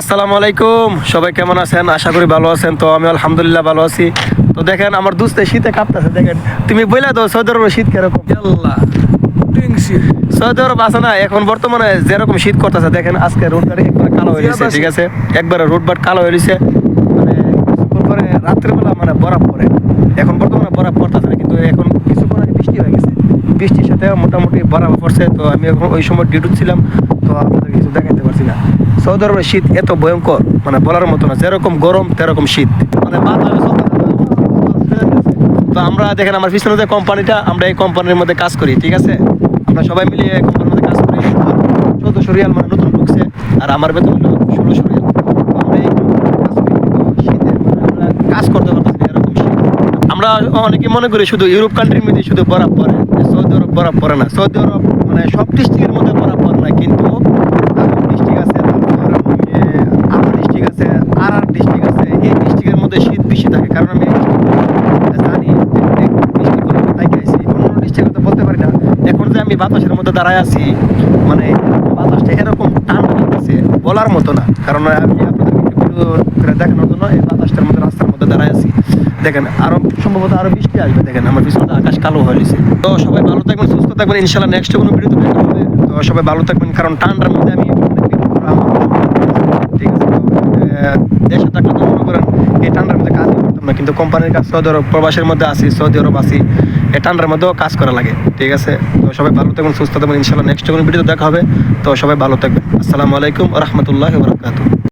আসসালামু আলাইকুম। সবাই কেমন আছেন? আশা করি ভালো আছেন। তো আমি আলহামদুলিল্লাহ ভালো আছি। তো দেখেন আমার দুস্তে শীতে কাঁপতেছে দেখেন। তুমি বইলা দাও সৌদি আরবের শীত কীরকম? সৌদি আরব আছে না এখন বর্তমানে যেরকম শীত করতেছে দেখেন আজকে রোডবার একবারে কালো হয়ে গেছে ঠিক আছে? একবারে রোডবার কালো হয়ে গেছে। মানে কিছুক্ষণ পরে রাত্রেবেলা মানে বরফ পড়ে এখন বর্তমানে বরফ পড়তেছে না কিন্তু এখন কিছুক্ষণ আগে বৃষ্টি হয়ে গেছে। বৃষ্টির সাথে মোটামুটি বরফ পড়ছে তো আমি এখন ওই সময় ডিউটি ছিলাম তো আপনাদের কিছু দেখাতে পারছি না। সৌদি আরবের শীত এত ভয়ঙ্কর মানে বলার মতো না যেরকম গরম তেরকম শীত। মানে তো আমরা দেখেন আমার পিছনে যে কোম্পানিটা আমরা এই কোম্পানির মধ্যে কাজ করি ঠিক আছে? আমরা সবাই মিলে কোম্পানির মধ্যে কাজ করি। চোদ্দশো রিয়াল মানে নতুন ঢুকছে আর আমার বেতন হলো ষোলোশো রিয়াল তো আমরা এই কোম্পানিতে কাজ করি তো শীতে মানে আমরা কাজ করতে পারতেছি না, এরকম শীত আমরা অনেকে মনে করি শুধু ইউরোপ কান্ট্রির মধ্যে শুধু বরফ পড়ে সৌদি আরব বরফ পড়ে না। সৌদি আরব মানে সব ডিস্ট্রিক্টের মধ্যে বরফ পড়ে না, কিন্তু ডিস্ট্রিক্ট আছে আমার ডিস্ট্রিক্ট আছে আর আর ডিস্ট্রিক্ট আছে, এই ডিস্ট্রিক্টের মধ্যে শীত বেশি থাকে। কারণ আমি জানি বলতে পারি না। যে আমি বাতাসের মধ্যে দাঁড়ায় আছি মানে বাতাসটা এরকম ঠান্ডা বলার মতো না। কারণ আমি আপনাদেরকে দেখানোর জন্য এই বাতাসটার মধ্যে রাস্তার মধ্যে দাঁড়ায় আছি দেখেন, আরও সম্ভবত আরও বৃষ্টি আসবে, দেখেন, আমার পিছনে আকাশ কালো হয়ে গেছে। তো সবাই ভালো থাকবেন, সুস্থ থাকবেন ইনশাল্লাহ নেক্সট কোনো ভিডিওতে দেখা হবে। তো সবাই ভালো থাকবেন, কারণ ঠান্ডার মধ্যে আমি দেশে থাকলে তো মনে করেন। এই ঠান্ডার মধ্যে কাজ করতাম না, কিন্তু কোম্পানির কাজ, সৌদি আরব প্রবাসের মধ্যে আছি, সৌদি আরব আছি, এই ঠান্ডার মধ্যেও কাজ করা লাগে, ঠিক আছে? তো সবাই ভালো থাকবেন, সুস্থ থাকবেন ইনশাল্লাহ নেক্সট কোনো ভিডিও দেখা হবে। তো সবাই ভালো থাকবেন। আসসালামু আলাইকুম রহমতুল্লাহ বরকাতুহ।